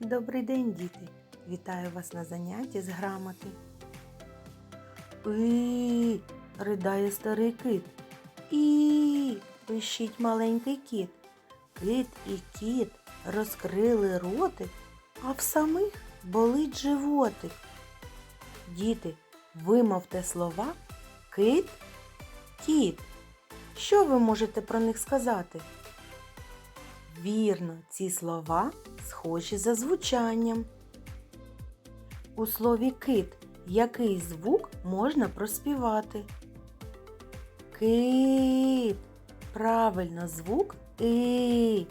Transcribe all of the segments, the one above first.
Добрий день, діти! Вітаю вас на занятті з грамоти. І ридає старий кит. І пищить маленький кіт. Кит і кіт розкрили ротик, а в самих болить животик. Діти, вимовте слова кит, кіт. Що ви можете про них сказати? Вірно, ці слова схожі за звучанням. У слові кит який звук можна проспівати? Кит. Правильно, звук и.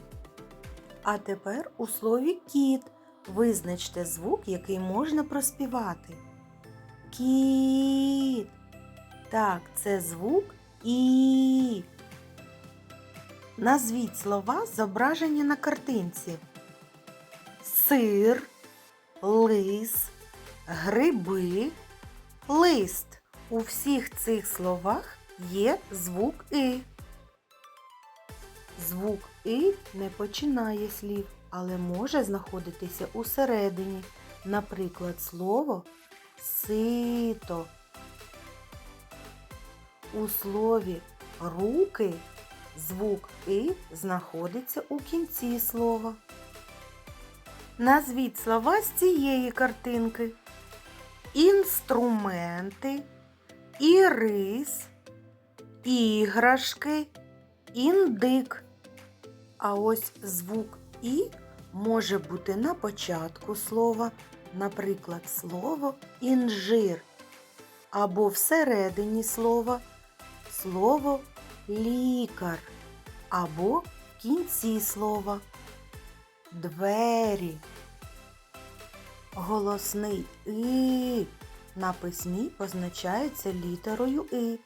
А тепер у слові кіт визначте звук, який можна проспівати. Кіт. Так, це звук і. Назвіть слова, зображені на картинці. Сир, лис, гриби, лист. У всіх цих словах є звук и. Звук и не починає слів, але може знаходитися усередині. Наприклад, слово сито. У слові руки звук и знаходиться у кінці слова. Назвіть слова з цієї картинки. Інструменти, ірис, іграшки, індик. А ось звук І може бути на початку слова, наприклад, слово інжир, або всередині слова слово лікар, або кінці слова двері. Голосний и на письмі позначається літерою И.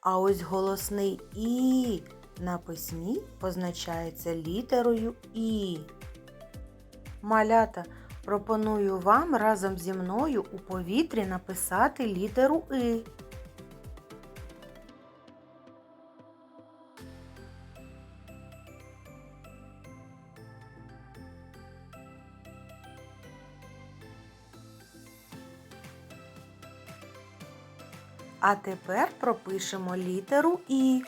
А ось голосний І на письмі позначається літерою І. Малята, пропоную вам разом зі мною у повітрі написати літеру И. А тепер пропишемо літеру І.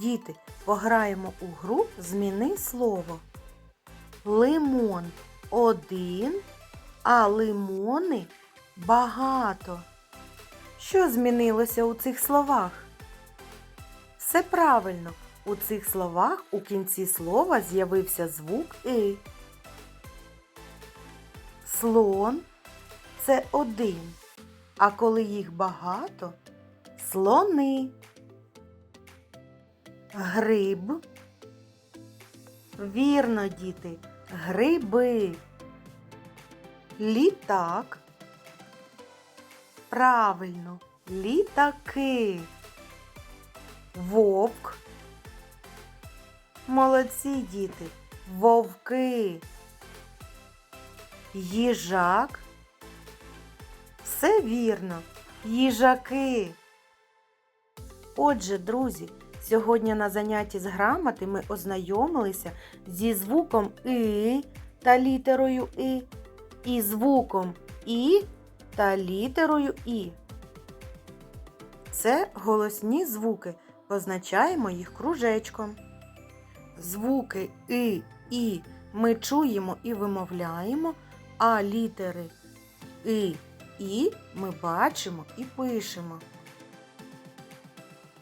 Діти, пограємо у гру Зміни слово. Лимон один, а лимони багато. Що змінилося у цих словах? Все правильно. У цих словах у кінці слова з'явився звук И. Слон це один, а коли їх багато слони. Гриб. Вірно, діти, гриби. Літак. Правильно, літаки. Вовк. Молодці діти, вовки. Їжак. Все вірно, їжаки. Отже, друзі, сьогодні на занятті з грамоти ми ознайомилися зі звуком И та літерою И, і звуком І та літерою І. Це голосні звуки. Позначаємо їх кружечком. Звуки И, І ми чуємо і вимовляємо, а літери И, І ми бачимо і пишемо.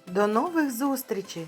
До нових зустрічей!